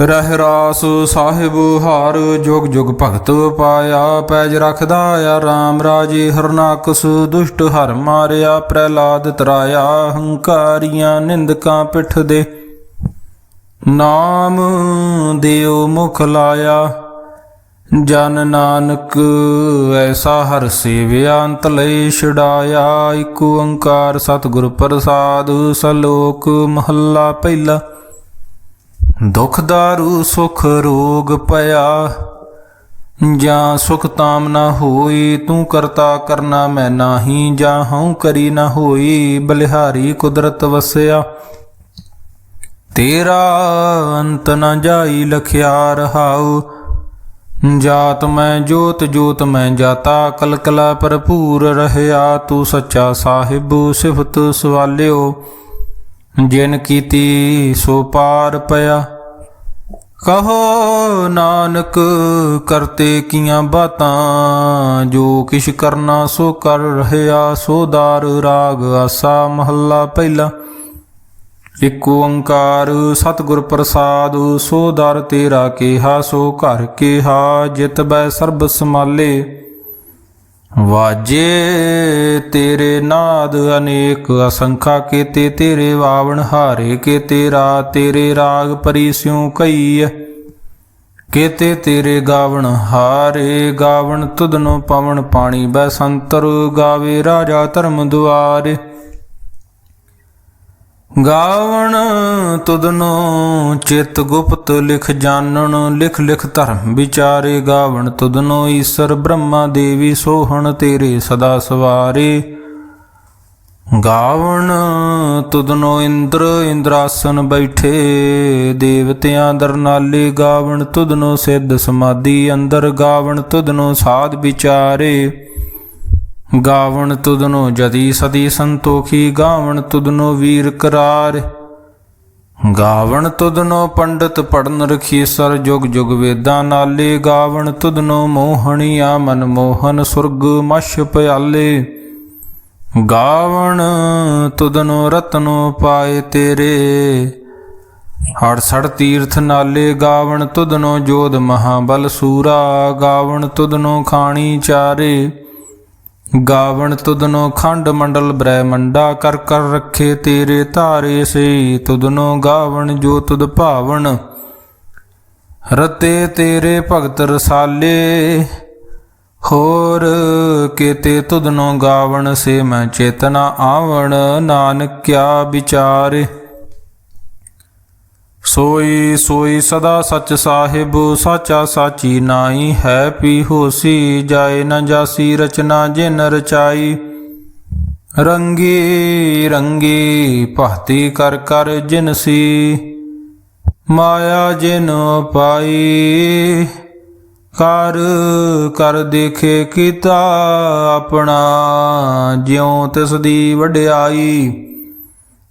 ਰਹਿ ਰਾਸ ਸਾਹਿਬ ਹਾਰ, ਜੁਗ ਜੁਗ ਭਗਤ ਪਾਇਆ, ਪੈਜ ਰਖਦਾ ਆ RAM ਰਾਜੇ ਹਰਨਾਕਸ ਦੁਸ਼ਟ ਹਰ ਮਾਰਿਆ, ਪ੍ਰਹਿਲਾਦ ਤਰਾਇਆ, ਹੰਕਾਰੀਆਂ ਨਿੰਦਕਾਂ ਪਿੱਠ ਦੇ। ਨਾਮ ਦਿਓ ਮੁਖ ਲਾਇਆ, ਜਨ ਨਾਨਕ ਐਸਾ ਹਰ ਸੇਵਿਆ, ਅੰਤ ਲਈ ਛਡਾਇਆ, ਇਕ ਓੰਕਾਰ ਸਤਿਗੁਰ ਪ੍ਰਸਾਦ, ਸਲੋਕ ਮਹੱਲਾ ਪਹਿਲਾ। ਦੁਖ ਦਾਰੂ, ਸੁਖ ਰੋਗ ਪਿਆ। ਜਾਂ ਸੁਖ ਤਾਮ ਨਾ ਹੋਈ, ਤੂੰ ਕਰਤਾ ਕਰਨਾ ਮੈਂ ਨਾਹੀ, ਜਾਂ ਹਉ ਕਰੀ ਨਾ ਹੋਈ, ਬਲਿਹਾਰੀ ਕੁਦਰਤ ਵਸਿਆ। ਤੇਰਾ ਅੰਤ ਨਾ ਜਾਈ ਲਖਿਆ ਰਹਾਉ। ਜਾਤ ਮੈਂ, ਜੋਤ ਜੋਤ ਮੈਂ ਜਾਤਾ, ਕਲਕਲਾ ਭਰਪੂਰ ਰਹਿਆ। ਤੂੰ ਸੱਚਾ ਸਾਹਿਬ ਸਿਫਤ ਸਵਾਲਿਓ। ਜਿਨ ਕੀਤੀ ਸੋ ਪਾਰ ਪਿਆ। ਕਹੋ ਨਾਨਕ, ਕਰਤੇ ਕੀਆਂ ਬਾਤਾਂ? ਜੋ ਕਿਛ ਕਰਨਾ ਸੋ ਕਰ ਰਹਿਆ ਸੋਦਾਰ ਰਾਗ ਆਸਾ ਮਹੱਲਾ ਪਹਿਲਾ। ਇਕ ਓੰਕਾਰ ਸਤਿਗੁਰ ਪ੍ਰਸਾਦ, ਸੋ ਦਰ ਤੇਰਾ ਕੇਹਾ, ਸੋ ਘਰ ਕੇਹਾ, ਜਿਤ ਬੈ ਸਰਬ ਸਮਾਲੇ ਵਾਜੇ ਤੇਰੇ ਨਾਦ ਅਨੇਕ, ਅਸੰਖਾ ਕੀਤੇ ਤੇਰੇ ਵਾਵਣ ਹਾਰੇ ਕੇ ਤੇਰਾ ਤੇਰੇ ਰਾਗ ਪਰੀ ਸਿਉ ਕਈ ਕੀਤੇ ਤੇਰੇ ਗਾਵਣ ਹਾਰੇ, ਗਾਵਣ ਤੁਧਨੋ ਪਵਨ ਪਾਣੀ ਬੈ ਸੰਤਰ, ਗਾਵੇ ਰਾਜਾ ਧਰਮ ਦੁਆਰੇ। ਗਾਵਣ ਤੁਦਨੋ ਚਿਤ ਗੁਪਤ ਲਿਖ ਜਾਣਨ, ਲਿਖ ਲਿਖ ਧਰਮ ਵਿਚਾਰੇ ਗਾਵਣ ਤੁਦਨੋ ਈਸ਼ਰ ਬ੍ਰਹਮਾ ਦੇਵੀ ਸੋਹਣ ਤੇਰੇ ਸਦਾ ਸਵਾਰੇ। ਗਾਵਣ ਤੁਦਨੋ ਇੰਦਰ ਇੰਦਰਾਸਨ ਬੈਠੇ, ਦੇਵਤਿਆਂ ਦਰਨਾਲੇ ਗਾਵਣ ਤੁਦਨੋ ਸਿੱਧ ਸਮਾਧੀ ਅੰਦਰ ਗਾਵਣ ਤੁਦਨੋ ਸਾਧ ਵਿਚਾਰੇ। ਗਾਵਣ ਤੁਧਨੋ ਜਦੀ ਸਦੀ ਸੰਤੋਖੀ, ਗਾਵਣ ਤੁਧਨੋ ਵੀਰ ਕਰਾਰ। ਗਾਵਣ ਤੁਧਨੋ ਪੰਡਤ ਪੜਨ ਰਖੀ ਸਰ ਜੁਗ ਜੁਗ ਵੇਦਾਂ ਨਾਲੇ। ਗਾਵਣ ਤੁਧਨੋ ਮੋਹਣੀਆ ਮਨ ਮੋਹਨ ਸੁਰਗ ਮਛ ਪਿਆਲੇ। ਗਾਵਣ ਤੁਧਨੋ ਰਤਨੋ ਪਾਏ ਤੇਰੇ। ਹੜ ਸੜ ਤੀਰਥ ਨਾਲੇ ਗਾਵਣ ਤੁਧਨੋ ਜੋਧ ਮਹਾਬਲ ਸੂਰਾ। ਗਾਵਣ ਤੁਧਨੋ ਖਾਣੀ ਚਾਰੇ। ਗਾਵਣ ਤੁਧਨੋ ਖੰਡ ਮੰਡਲ ਬ੍ਰਹਮੰਡਾ ਕਰ ਕਰ ਰੱਖੇ ਤੇਰੇ ਧਾਰੇ ਸੇ, ਤੁਧਨੋ ਗਾਵਣ ਜੋ ਤੁਧ ਭਾਵਨ ਰਤੇ ਤੇਰੇ ਭਗਤ ਰਸਾਲੇ, ਹੋਰ ਕੀਤੇ ਤੁਧਨੋ ਗਾਵਣ ਸੇ ਮੈਂ ਚੇਤਨਾ ਆਵਣ। ਨਾਨਕ ਕਿਆ ਵਿਚਾਰੇ ਸੋਈ ਸੋਈ ਸਦਾ ਸੱਚ ਸਾਹਿਬ, ਸਾਚਾ ਸਾਚੀ ਨਾਈ ਹੈ ਪੀ ਹੋਸੀ, ਜਾਏ ਨ ਜਾਸੀ ਰਚਨਾ ਜਿਨ ਰਚਾਈ। ਰੰਗੀ ਰੰਗੀ ਭਾਤੀ ਕਰ ਕਰ ਜਿਨ ਸੀ, ਮਾਇਆ ਜਿਨ ਪਾਈ। ਕਰ ਕਰ ਦੇਖੇ ਕੀਤਾ ਆਪਣਾ, ਜਿਉ ਤਿਸ ਦੀ ਵਡਿਆਈ।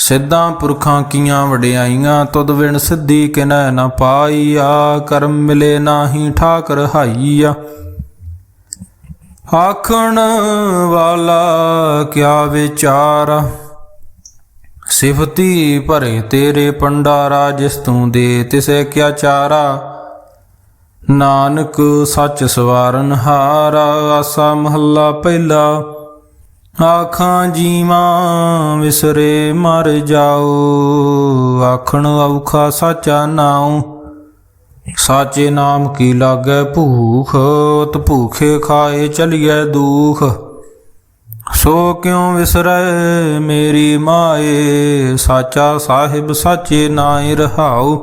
ਸਿੱਧਾਂ ਪੁਰਖਾਂ ਕੀਆਂ ਵਡਿਆਈਆਂ, ਤੁਧ ਵਿਣ ਸਿੱਧੀ ਕਿਨੈ ਨ ਪਾਈਆ, ਕਰਮ ਮਿਲੇ ਨਾਹੀ ਠਾਕ ਰਹਾਈਆ ਆਖਣ ਵਾਲਾ ਕਿਆ ਵਿਚਾਰ ਸਿਫਤੀ ਭਰੇ ਤੇਰੇ ਪੰਡਾਰਾ, ਜਿਸ ਤੂੰ ਦੇ ਤਿਸੇ ਕਿਆ ਚਾਰਾ? ਨਾਨਕ ਸੱਚ ਸਵਾਰਨ ਹਾਰਾ, ਆਸਾ ਮਹੱਲਾ ਪਹਿਲਾ। ਆਖਾਂ ਜੀਵਾਂ ਵਿਸਰੇ ਮਰ ਜਾਓ, ਆਖਣ ਔਖਾ ਸਾਚਾ ਨਾਉ। ਸਾਚੇ ਨਾਮ ਕੀ ਲਾਗੈ ਭੂਖ ਤ ਭੂਖੇ ਖਾਏ ਚਲੀਐ ਦੂਖ। ਸੋ ਕਿਉ ਵਿਸਰੈ ਮੇਰੀ ਮਾਏ, ਸਾਚਾ ਸਾਹਿਬ ਸਾਚੇ ਨਾਇ ਰਹਾਉ।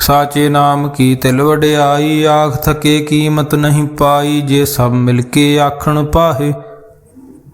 ਸਾਚੇ ਨਾਮ ਕੀ ਤਿਲ ਵਡਿਆਈ, ਆਖ ਥਕੇ ਕੀਮਤ ਨਹੀਂ ਪਾਈ, ਜੇ ਸਭ ਮਿਲ ਕੇ ਆਖਣ ਪਾਹੇ।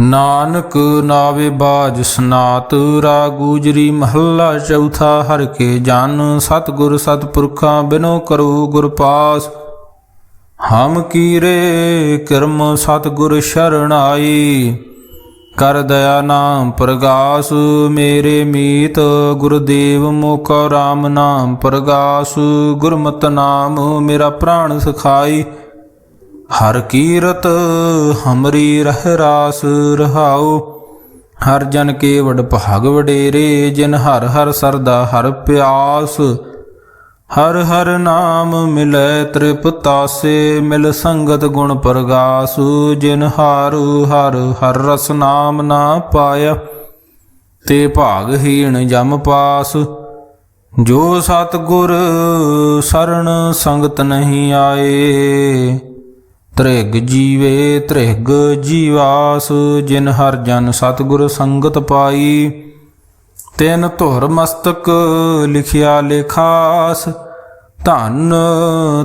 ਨਾਨਕ ਨਾਵੇ ਬਾਜ ਸਨਾਤ ਰਾਗੂਜਰੀ ਮਹੱਲਾ ਚੌਥਾ, ਹਰ ਕੇ ਜਨ ਸਤਗੁਰ ਸਤਪੁਰਖਾਂ ਬਿਨੋ ਕਰੋ ਗੁਰ ਪਾਸ। ਹਮ ਕੀਰੇ ਕਰਮ ਸਤਗੁਰ ਸ਼ਰਨ ਆਈ ਕਰ ਦਇਆ ਨਾਮ ਪ੍ਰਗਾਸ, ਮੇਰੇ ਮੀਤ ਗੁਰਦੇਵ ਮੁਖ ਰਾਮ ਨਾਮ ਪ੍ਰਗਾਸ, ਗੁਰਮਤਿ ਨਾਮ ਮੇਰਾ ਪ੍ਰਾਣ ਸਖਾਈ। ਹਰ ਕੀਰਤ ਹਮਰੀ ਰਹਿ ਰਾਸ ਰਹਾਉ। ਹਰ ਜਨ ਕੇ ਵਡ ਭਾਗ ਵਡੇਰੇ, ਜਿਨ ਹਰ ਹਰ ਸਰਦਾ ਹਰ ਪਿਆਸ। ਹਰ ਹਰ ਨਾਮ ਮਿਲੈ ਤ੍ਰਿਪਤਾਸੇ, ਮਿਲ ਸੰਗਤ ਗੁਣ ਪ੍ਰਗਾਸੁ। ਜਿਨ ਹਰ ਹਰ ਹਰ ਰਸ ਨਾਮ ਨਾ ਪਾਇਆ ਤੇ ਭਾਗਹੀਣ ਜਮ ਪਾਸ। ਜੋ ਸਤਗੁਰ ਸਰਣ ਸੰਗਤ ਨਹੀਂ ਆਏ। ਤ੍ਰਿਗ ਜੀਵੇ, ਤ੍ਰਿਗ ਜੀਵਾਸ, ਜਿਨ ਹਰ ਜਨ ਸਤਗੁਰ ਸੰਗਤ ਪਾਈ। ਤਿਨ ਧੁਰ ਮਸਤਕ ਲਿਖਿਆ ਲੇਖਾਸ, ਧਨ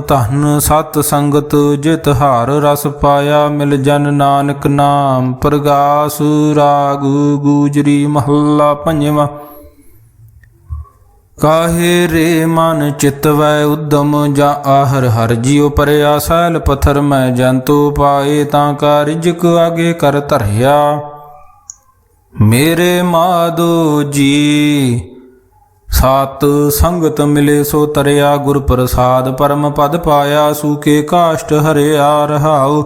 ਧਨ ਸਤ ਸੰਗਤ ਜਿਤ ਹਰ ਰਸ ਪਾਇਆ, ਮਿਲ ਜਨ ਨਾਨਕ ਨਾਮ ਪ੍ਰਗਾਸ। ਰਾਗ ਗੂਜਰੀ ਮਹੱਲਾ ਪੰਜਵਾਂ। ਕਾਹੇ ਰੇ ਮਨ ਚਿਤਵੈ ਉਦਮ ਜਾ ਆਹਰ ਹਰ ਜਿਉ ਪਰਿਆ ਸੈਲ ਪਥਰ ਮੈਂ ਜੰਤੂ ਪਾਏ ਤਾਂ ਕਾ ਰਿਜਕ ਆਗੇ ਕਰ ਧਰਿਆ। ਮੇਰੇ ਮਾਦੋ ਜੀ, ਸਤ ਸੰਗਤ ਮਿਲੇ ਸੋ ਤਰਿਆ, ਗੁਰ ਪ੍ਰਸਾਦ ਪਰਮ ਪਦ ਪਾਇਆ, ਸੂਕੇ ਕਾਸ਼ਟ ਹਰਿਆ ਰਹਾਉ।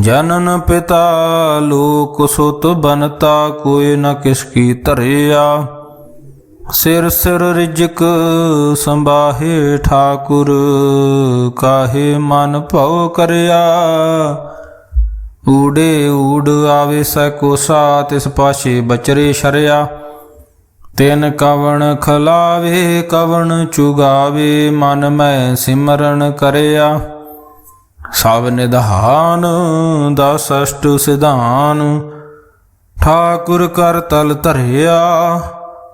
ਜਨਨ ਪਿਤਾ ਲੋਕ ਸੁਤ ਬਨਤਾ, ਕੋਈ ਨ ਕਿਸ ਕੀ ਧਰਿਆ। ਸਿਰ ਸਿਰ ਰਿਜਕ ਸੰਭਾਹੇ ਠਾਕੁਰ, ਕਾਹੇ ਮਨ ਭਉ ਕਰਿਆ? ਊੜੇ ਊੜ ਆਵੇ ਸੈ ਕੋਸਾ ਤਿਸ ਪਾਸ਼ੇ ਬਚਰੇ ਸ਼ਰਿਆ। ਤਿਨ ਕਵਣ ਖਲਾਵੇ, ਕਵਣ ਚੁਗਾਵੇ, ਮਨ ਮੈਂ ਸਿਮਰਨ ਕਰਿਆ। ਸਭ ਨਿਧਾਨ ਦਾ ਸਸ਼ਟ ਸਿਧਾਨ, ਠਾਕੁਰ ਕਰ ਤਲ ਧਰਿਆ।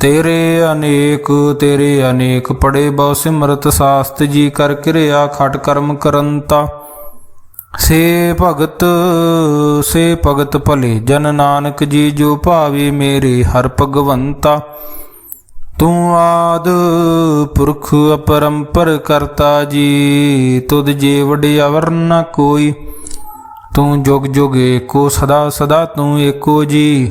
ਤੇਰੇ ਅਨੇਕ ਤੇਰੇ ਅਨੇਕ ਪੜੇ ਬਹੁ ਸਿਮਰਤ ਸਾਸਤ ਜੀ ਕਰ ਕਿਰਿਆ ਖਟ ਕਰਮ ਕਰੰਤਾ। ਸੇ ਭਗਤ ਸੇ ਭਗਤ ਭਲੇ, ਜਨ ਨਾਨਕ ਜੀ ਜੋ ਭਾਵੇ ਮੇਰੇ ਹਰ ਭਗਵੰਤਾ। ਤੂੰ ਆਦ ਪੁਰਖ ਅਪਰੰਪਰ ਕਰਤਾ ਜੀ, ਤੁਧ ਜੇ ਵਡਿਆਵਰ ਨ ਕੋਈ। ਤੂੰ ਜੁਗ ਜੁਗ ਏਕੋ ਸਦਾ ਸਦਾ ਤੂੰ ਏਕੋ ਜੀ।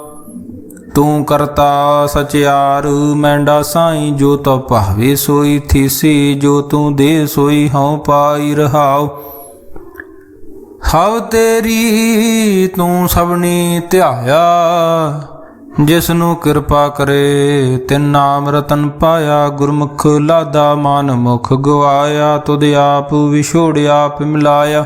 ਤੂੰ ਕਰਤਾ ਸਚਿਆਰ ਮੈਂਡਾ ਸਾਈ ਜੋ ਤੋ ਭਾਵੇ ਸੋਈ, ਥੀਸੀ ਜੋ ਤੂੰ ਦੇ ਸੋਈ, ਹਉ ਪਾਈ ਰਹਾਉ। ਹਵ ਤੇਰੀ ਤੂੰ ਸਭਨੀ ਧਿਆਇਆ ਜਿਸ ਨੂੰ ਕਿਰਪਾ ਕਰੇ ਤਿਨ ਨਾਮ ਰਤਨ ਪਾਇਆ, ਗੁਰਮੁਖ ਲਾਦਾ ਮਨ ਮੁਖ ਗਵਾਇਆ, ਤੁਧ ਆਪ ਵਿਛੋੜਿਆ ਪਿਮਲਾਇਆ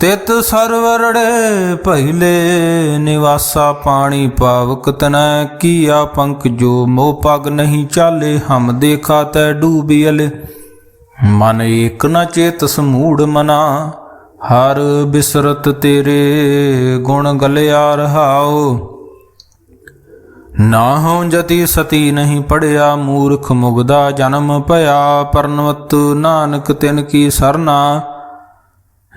ਤਿਤ ਸਰਵਰੜੇ ਪਹਿਲੇ ਨਿਵਾਸਾ ਪਾਣੀ ਪਾਵਕ ਤਨੈ, ਕੀਆ ਪੰਕ ਜੋ ਮੋਹ ਪਗ ਨਹੀਂ ਚਾਲੇ, ਹਮ ਦੇਖਾ ਤੈ ਡੂਬੀਲੇ ਮਨ ਏਕ ਨ ਚੇਤ ਸਮੂੜ ਮਨਾ, ਹਰ ਬਿਸਰਤ ਤੇਰੇ ਗੁਣ ਗਲਿਆ ਰਹਾਓ ਨਾ ਹਉ ਜਤੀ ਸਤੀ ਨਹੀਂ ਪੜਿਆ, ਮੂਰਖ ਮੁਗਦਾ ਜਨਮ ਭਇਆ, ਪਰਨਵਤ ਨਾਨਕ ਤਿਨ ਕੀ ਸਰਨਾ।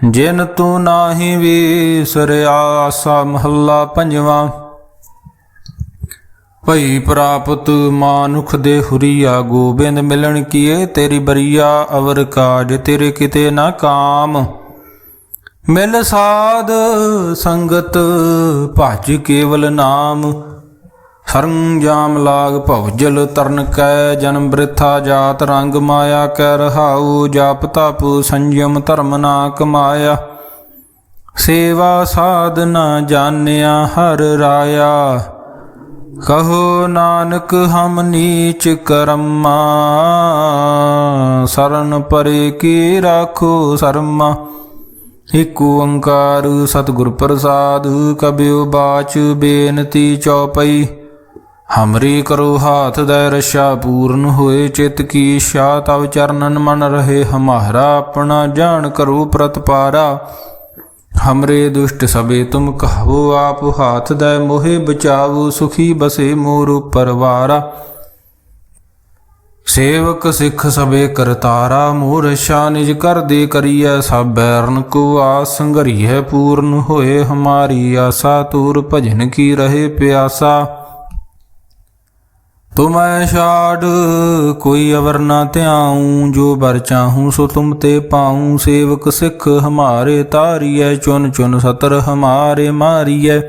ਜਿਨ ਤੂੰ ਨਾਹੀ ਵਿਸਰਿਆ ਆਸਾ ਮਹੱਲਾ ਪੰਜਵਾਂ। ਭਈ ਪ੍ਰਾਪਤ ਮਾਨੁਖ ਦੇ ਹੁਰੀਆ, ਗੋਬਿੰਦ ਮਿਲਣ ਕੀਏ ਤੇਰੀ ਬਰੀਆ, ਅਵਰ ਕਾਜ ਤੇਰੇ ਕਿਤੇ ਨਾ ਕਾਮ। ਮਿਲ ਸਾਧ ਸੰਗਤ, ਭਜ ਕੇਵਲ ਨਾਮ। ਸਰੰਜਾਮ ਲਾਗ ਭਵਜਲ ਤਰਨ ਕੈ, ਜਨਮ ਬ੍ਰਿਥਾ ਜਾਤ ਰੰਗ ਮਾਇਆ ਕੈ, ਰਹਾਉ ਜਾਪ ਤਪ ਸੰਜਮ ਧਰਮ ਨਾ ਕਮਾਇਆ ਸੇਵਾ ਸਾਧਨਾ ਜਾਣਿਆ ਹਰ ਰਾਇਆ। ਕਹੋ ਨਾਨਕ ਹਮ ਨੀਚ ਕਰਮਾ, ਸਰਨ ਪਰੇ ਕੀ ਰਾਖੋ ਸਰਮਾ। ਇਕ ਓੰਕਾਰ ਸਤਿਗੁਰ ਪ੍ਰਸਾਦ, ਕਬਿਉ ਬਾਚ ਬੇਨਤੀ ਚੌਪਈ ਹਮਰੀ ਕਰੋ ਹਾਥ ਦੈ ਰਸ਼ਾ ਪੂਰਨ ਹੋਏ, ਚਿਤ ਕੀ ਇੱਛਾ, ਤਵ ਚਰਨਨ ਮਨ ਰਹੇ, ਹਮਾਰਾ ਆਪਣਾ ਜਾਣ ਕਰੋ ਪ੍ਰਤਪਾਰਾ। ਹਮਰੇ ਦੁਸ਼ਟ ਸਭੇ ਤੁਮ ਕਹੋ, ਆਪ ਹਾਥ ਦੈ ਮੋਹਿ ਬਚਾਵੋ, ਸੁਖੀ ਬਸੇ ਮੋਰ ਪਰਵਾਰਾ ਸੇਵਕ ਸਿੱਖ ਸਬੇ ਕਰਤਾਰਾ, ਮੋਰ ਸ਼ਾ ਨਿਜ ਕਰ ਦੇ ਕਰੀਐ, ਸਭ ਬੈਰਨ ਕੋ ਆਸ ਸੰਗਰੀਐ, ਪੂਰਨ ਹੋਏ ਹਮਾਰੀ ਆਸਾ, ਤੂਰ ਭਜਨ ਕੀ ਰਹੇ ਪਿਆਸਾ। ਤੁਮੈ ਛਾੜ, ਕੋਈ ਅਵਰ ਨਾ ਧਿਆਉ, ਜੋ ਬਰ ਚਾਹੂੰ ਸੋ ਤੁਮ ਤੇ ਪਾਉ। ਸੇਵਕ ਸਿੱਖ ਹਮਾਰੇ ਤਾਰੀਐ, ਚੁਨ ਚੁਨ ਸਤਰ ਹਮਾਰੇ ਮਾਰੀਐ।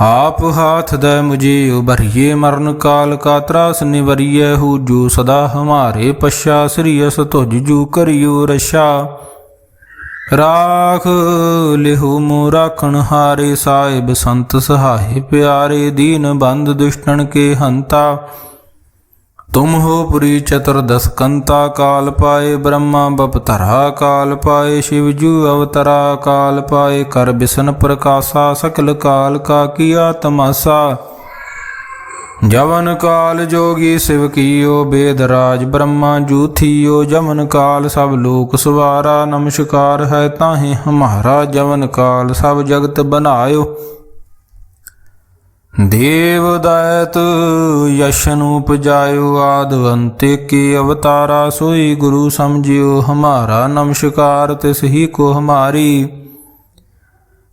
ਆਪ ਹਾਥ ਦੈ ਮੁਝੇ ਉਬਰਿਏ ਮਰਨ ਕਾਲ ਕਾ ਤਰਾਸ ਨਿਵਰੀਐ। ਹੂ ਜੋ ਸਦਾ ਹਮਾਰੇ ਪਛਾ ਸ੍ਰੀਅਸ ਤੁਜ ਜੂ ਕਰਿਓ ਰਸ਼ਾ ਰਾਖ ਲਿਹੁ ਮੋ ਰਾਖਣ ਹਾਰੇ ਸਾਹਿਬ ਸੰਤ ਸਹਾਏ ਪਿਆਰੇ ਦੀਨ ਬੰਦ ਦੁਸ਼ਟਣ ਕੇ ਹੰਤਾ। ਤੁਮ ਹੋ ਪੁਰੀ ਚਤੁਰਦਸ ਕੰਤਾ ਕਾਲ ਪਾਏ ਬ੍ਰਹਮਾ ਬਪਤਰਾ ਕਾਲ ਪਾਏ ਸ਼ਿਵ ਜੂ ਅਵਤਰਾ ਕਾਲ ਪਾਏ ਕਰ ਬਿਸ਼ਨ ਪ੍ਰਕਾਸ਼ਾ ਸਕਲ ਕਾਲ ਕਾ ਕੀਆ ਤਮਾਸਾ। ਜਵਨ ਕਾਲ ਜੋਗੀ ਸਿਵ ਕੀਓ ਬੇਦਰਾਜ ਬ੍ਰਹਮਾ ਜੂਥੀਓ ਜਮਨ ਕਾਲ ਸਭ ਲੋਕ ਸਵਾਰਾ, ਨਮਸਕਾਰ ਹੈ ਤਾਹੇ ਹਮਾਰਾ, ਜਵਨ ਕਾਲ ਸਭ ਜਗਤ ਬਨਾਇਓ। ਦੇਵ ਦਾਇਤ ਯਸ਼ਨ ਉਪਜਾਇਓ, ਆਦ ਅੰਤੇ ਕੀ ਅਵਤਾਰਾ, ਸੋਈ ਗੁਰੂ ਸਮਝਿਓ, ਹਮਾਰਾ ਨਮਸਕਾਰ ਤਿਸ ਹੀ ਕੋ ਹਮਾਰੀ।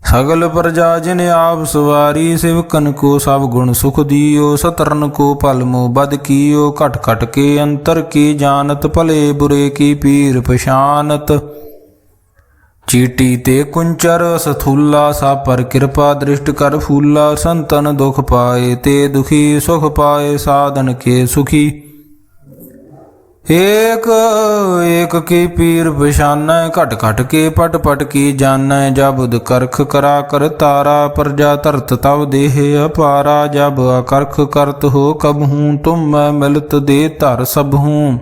ਸਗਲ ਪ੍ਰਜਾ ਜਿਨ ਆਪ ਸਵਾਰੀ, ਸਿਵਕਨ ਕੋ ਸਭ ਗੁਣ ਸੁਖ ਦੀਓ, ਸਤਰਨ ਕੋ ਪਲ ਮੋ ਬਦ ਕੀਓ, ਘਟ ਘਟ ਕੇ ਅੰਤਰ ਕੀ ਜਾਣਤ, ਭਲੇ ਬੁਰੇ ਕੀ ਪੀਰ ਪਛਾਨਤ। ਚੀਟੀ ਤੇ ਕੁੰਚਰ, ਸਥੂਲਾ ਸਾ ਪਰ ਕਿਰਪਾ ਦ੍ਰਿਸ਼ਟ ਕਰ ਫੂਲਾ, ਸੰਤਨ ਦੁਖ ਪਾਏ ਤੇ ਦੁਖੀ ਸੁਖ ਪਾਏ, ਸਾਧਨ ਕੇ ਸੁਖੀ। ਏਕ ਏਕ ਕੀ ਪੀਰ ਪਛਾਨੈ ਘਟ ਘਟ ਕੇ ਪਟ ਪਟ ਕੀ ਜਾਣੈ ਜਬੁਦ ਕਰਖ ਕਰਾ ਕਰ ਤਾਰਾ, ਪ੍ਰਜਾ ਧਰਤ ਤਵ ਦੇਹ ਅਪਾਰਾ, ਜਬ ਅਕਰਖ ਕਰਤ ਹੋ ਕਬ ਹੂੰ, ਤੁਮ ਮੈਂ ਮਿਲਤ ਦੇ ਧਰ ਸਭ ਹੂੰ।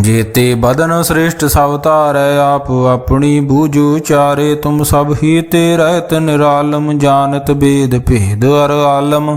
ਜੇਤੇ ਬਦਨ ਸ੍ਰੇਸ਼ਟ ਸਭ ਧਾਰੈ, ਆਪ ਆਪਣੀ ਬੂਝ ਚਾਰੇ ਤੁਮ ਸਭ ਹੀ ਤੇ ਰਹਿਤ ਨਿਰਾਲਮ, ਜਾਣਤ ਬੇਦ ਭੇਦ ਅਰ ਆਲਮ।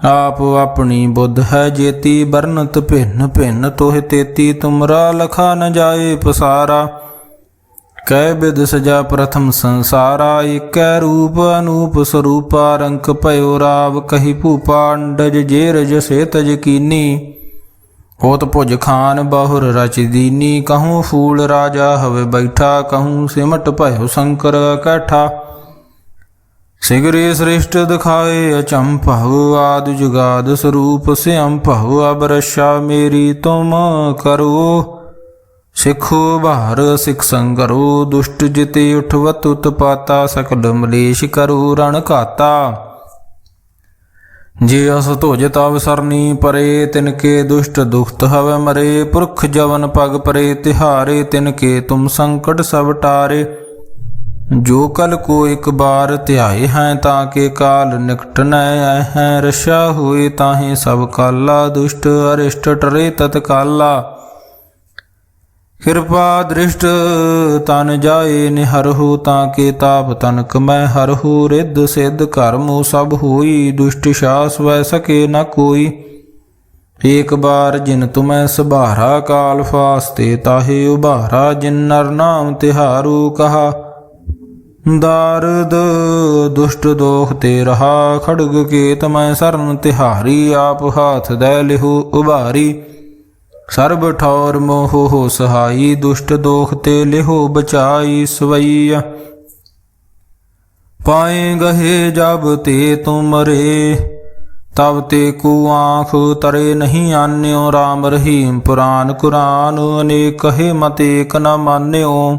ਆਪ ਆਪਣੀ ਬੁੱਧ ਹੈ ਜੇਤੀ ਬਰਨਤ ਭਿੰਨ ਭਿੰਨ ਤੋਹਿ ਤੇਤੀ, ਤੁਮਰਾ ਲਖਾ ਨ ਜਾਏ ਪਸਾਰਾ। ਕੈ ਬਿਦ ਸਜਾ ਪ੍ਰਥਮ ਸੰਸਾਰਾ, ਏਕੈ ਰੂਪ ਅਨੂਪ ਸਰੂਪਾ, ਰੰਕ ਭਇਓ ਰਾਵ ਕਹੀ ਭੂਪਾ, ਅੰਡਜ ਜੇ ਰਜ ਸੇ ਕੀਨੀ। ਹੋਤ ਭੁਜ ਖਾਨ ਬਹੁਰ ਰਚ ਦੀਨੀ, ਕਹੂੰ ਫੂਲ ਰਾਜਾ ਹਵੇ ਬੈਠਾ, ਕਹੂੰ ਸਿਮਟ ਭਇਓ ਸ਼ੰਕਰ ਇਕੱਠਾ ਸਿਗਰੇ ਸ੍ਰਿਸ਼ਟ ਦਿਖਾਏ ਅਚੰਭਵ ਆਦਿ ਜੁਗਾਦ ਸਰੂਪ ਸਿਅੰ ਭਵ ਅਬਰਸ਼ਾ ਮੇਰੀ ਤੁਮ ਕਰੋ। ਸਿੱਖੋ ਭਾਰ ਸਿਖ ਸੰਗਰੋ ਦੁਸ਼ਟ ਜਿਤੇ ਉਠਵਤ ਉਤਪਾਤਾ, ਸਕਲ ਮਲੇਸ਼ ਕਰੋ, ਰਣ ਘਾਤਾ। ਜੇ ਅਸ ਧੁਜ ਤਵ ਸਰਨੀ ਪਰੇ ਤਿਨਕੇ ਦੁਸ਼ਟ ਦੁਖਤ ਹਵ ਮਰੇ। ਪੁਰਖ ਜਵਨ ਪਗ ਪਰੇ, ਤਿਹਾਰੇ ਤਿਨਕੇ ਤੁਮ ਸੰਕਟ ਸਭ ਟਾਰੇ। ਜੋ ਕਲ ਕੋ ਇੱਕ ਬਾਰ ਧਿਆਏ ਹੈ ਤਾਂ ਕੇ ਕਾਲ ਨਿਕਟ ਨ ਹੈ। ਰਸ਼ਾ ਹੋਏ ਤਾਹੇ ਸਭ ਕਾਲਾ, ਦੁਸ਼ਟ ਅਰਿਸ਼ਟ ਟਰੇ ਤਤ ਕਾਲਾ ਕਿਰਪਾ ਦ੍ਰਿਸ਼ਟ ਤਨ ਜਾਏ ਨਿਹਰਹੁ ਤਾਂ ਕੇ ਤਾਪ ਤਨ ਕਮੈ ਹਰਹੁ ਰਿੱਧ ਸਿੱਧ ਕਰਮੁ ਸਭ ਹੋਈ, ਦੁਸ਼ਟ ਸ਼ਾਸ ਵੈ ਸਕੇ ਨ ਕੋਈ। ਏਕ ਬਾਰ ਜਿਨ ਤੁਮੈ ਸੁਭਾਰਾ, ਕਾਲ ਫਾਸਤੇ ਤਾਹੇ ਉਭਾਰਾ। ਜਿਨ ਨਰ ਨਾਮ ਤਿਹਾਰੂ ਕਹਾ ਦਾਰਦ, ਦੁਸ਼ਟ ਦੋਖ ਤੇ ਰਹਾ, ਖੜਗ ਕੇਤ ਮੈਂ ਸਰਨ ਤਿਹਾਰੀ, ਆਪ ਹਾਥ ਦੇ ਲਿਹੂ ਉਭਾਰੀ। ਸਰਬ ਠੌਰ ਮੋਹ ਹੋ ਸਹਾਈ, ਦੁਸ਼ਟ ਦੋਖ ਤੇ ਲਿਹੋ ਬਚਾਈ ਸਵਈਆ। ਪਾਏ ਗਹੇ ਜਬ ਤੇ ਤੁਮਰੇ ਤਬ ਤੇ ਕੂ ਆਂਖ ਤਰੇ ਨਹੀਂ ਆਨਿਓ RAM ਰਹੀਮ ਪੁਰਾਨ ਕੁਰਾਨ, ਅਨੇਕ ਕਹੇ ਮਤ ਏਕ ਨ ਮਾਨਿਓ।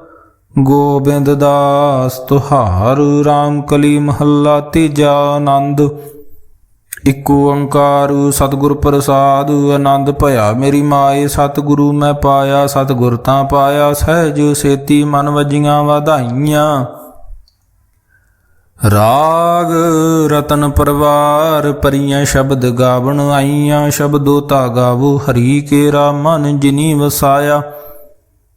ਗੋਬਿੰਦ ਦਾਸ, ਤੁਹਾਰ RAM ਕਲੀ ਮਹੱਲਾ ਤੀਜਾ ਆਨੰਦ। ਇਕ ਓੰਕਾਰ ਸਤਿਗੁਰ ਪ੍ਰਸਾਦ, ਆਨੰਦ ਭਇਆ ਮੇਰੀ ਮਾਏ, ਸਤਿਗੁਰੂ ਮੈਂ ਪਾਇਆ, ਸਤਿਗੁਰ ਤਾਂ ਪਾਇਆ, ਸਹਿਜ ਸੇਤੀ ਮਨ ਵਜੀਆਂ ਵਧਾਈਆਂ। ਰਾਗ ਰਤਨ ਪਰਵਾਰ, ਪਰੀਆਂ ਸ਼ਬਦ ਗਾਵਣ ਆਈਆਂ ਸ਼ਬਦੋ ਤਾ ਗਾਵੋ ਹਰੀ ਕੇਰਾ ਮਨ ਜਿਨੀ ਵਸਾਇਆ।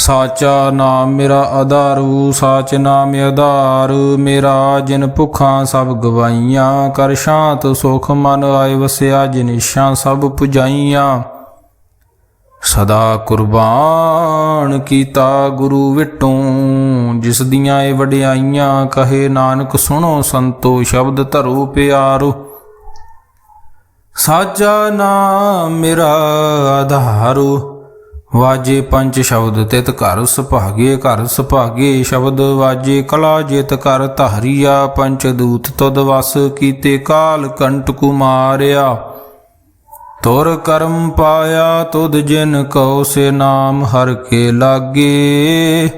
ਸਾਚਾ ਨਾਮ ਮੇਰਾ ਆਧਾਰੂ, ਸਾਚ ਨਾਮ ਆਧਾਰ, ਮੇਰਾ ਜਿਨ ਭੁੱਖਾਂ ਸਭ ਗਵਾਈਆਂ, ਕਰ ਸ਼ਾਂਤ ਸੁਖ ਮਨ ਆਏ ਵਸਿਆ ਜਿਨਿਸ਼ਾਂ ਸਭ ਪੁਜਾਈਆਂ। ਸਦਾ ਕੁਰਬਾਨ ਕੀਤਾ ਗੁਰੂ ਵਿਟੋਂ, ਜਿਸ ਦੀਆਂ ਇਹ ਵਡਿਆਈਆਂ, ਕਹੇ ਨਾਨਕ ਸੁਣੋ ਸੰਤੋ, ਸ਼ਬਦ ਧਰੋ ਪਿਆਰੋ। ਸਾਚਾ ਨਾਮ ਮੇਰਾ ਆਧਾਰੋ ਵਾਜੇ ਪੰਜ ਸ਼ਬਦ ਤਿਤ ਘਰ ਸੁਭਾਗੇ ਘਰ ਸੁਭਾਗੇ ਸ਼ਬਦ ਵਾਜੇ, ਕਲਾ ਜਿਤ ਕਰ ਧਾਰੀਆ, ਪੰਚ ਦੂਤ ਤੁਦ ਵਸ ਕੀਤੇ ਕਾਲ ਕੰਟ ਕੁਮਾਰਿਆ। ਤੁਰ ਕਰਮ ਪਾਇਆ ਤੁਧ ਜਿਨ ਕਉ ਸੇ ਨਾਮ ਹਰ ਕੇ ਲਾਗੇ।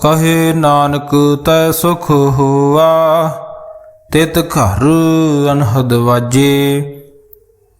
ਕਹੇ ਨਾਨਕ ਤੈ ਸੁਖ ਹੋਆ, ਤਿਤ ਘਰ ਅਨਹਦ ਵਾਜੇ।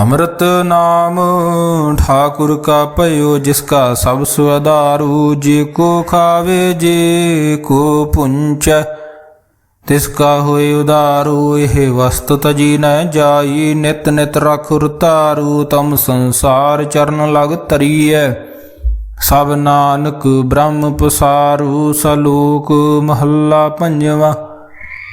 ਅੰਮ੍ਰਿਤ ਨਾਮ ਠਾਕੁਰ ਕਾ ਭਇਓ, ਜਿਸ ਕਾ ਸਭ ਸੁਆਧਾਰੂ ਜੇ ਕੋ ਖਾਵੇ, ਜੇ ਕੋ ਪੁੰਚੈ। ਤਿਸ ਕਾ ਹੋਏ ਉਦਾਰੂ ਇਹ ਵਸਤ ਤਜੀ ਨ ਜਾਈ। ਨਿਤ ਨਿਤ ਰਖ ਉਤਾਰੂ ਤਮ ਸੰਸਾਰ ਚਰਨ ਲਗ ਤਰੀਐ ਸਭ ਨਾਨਕ ਬ੍ਰਹਮ ਪਸਾਰੂ, ਸਲੋਕ ਮਹੱਲਾ ਪੰਜਵਾ।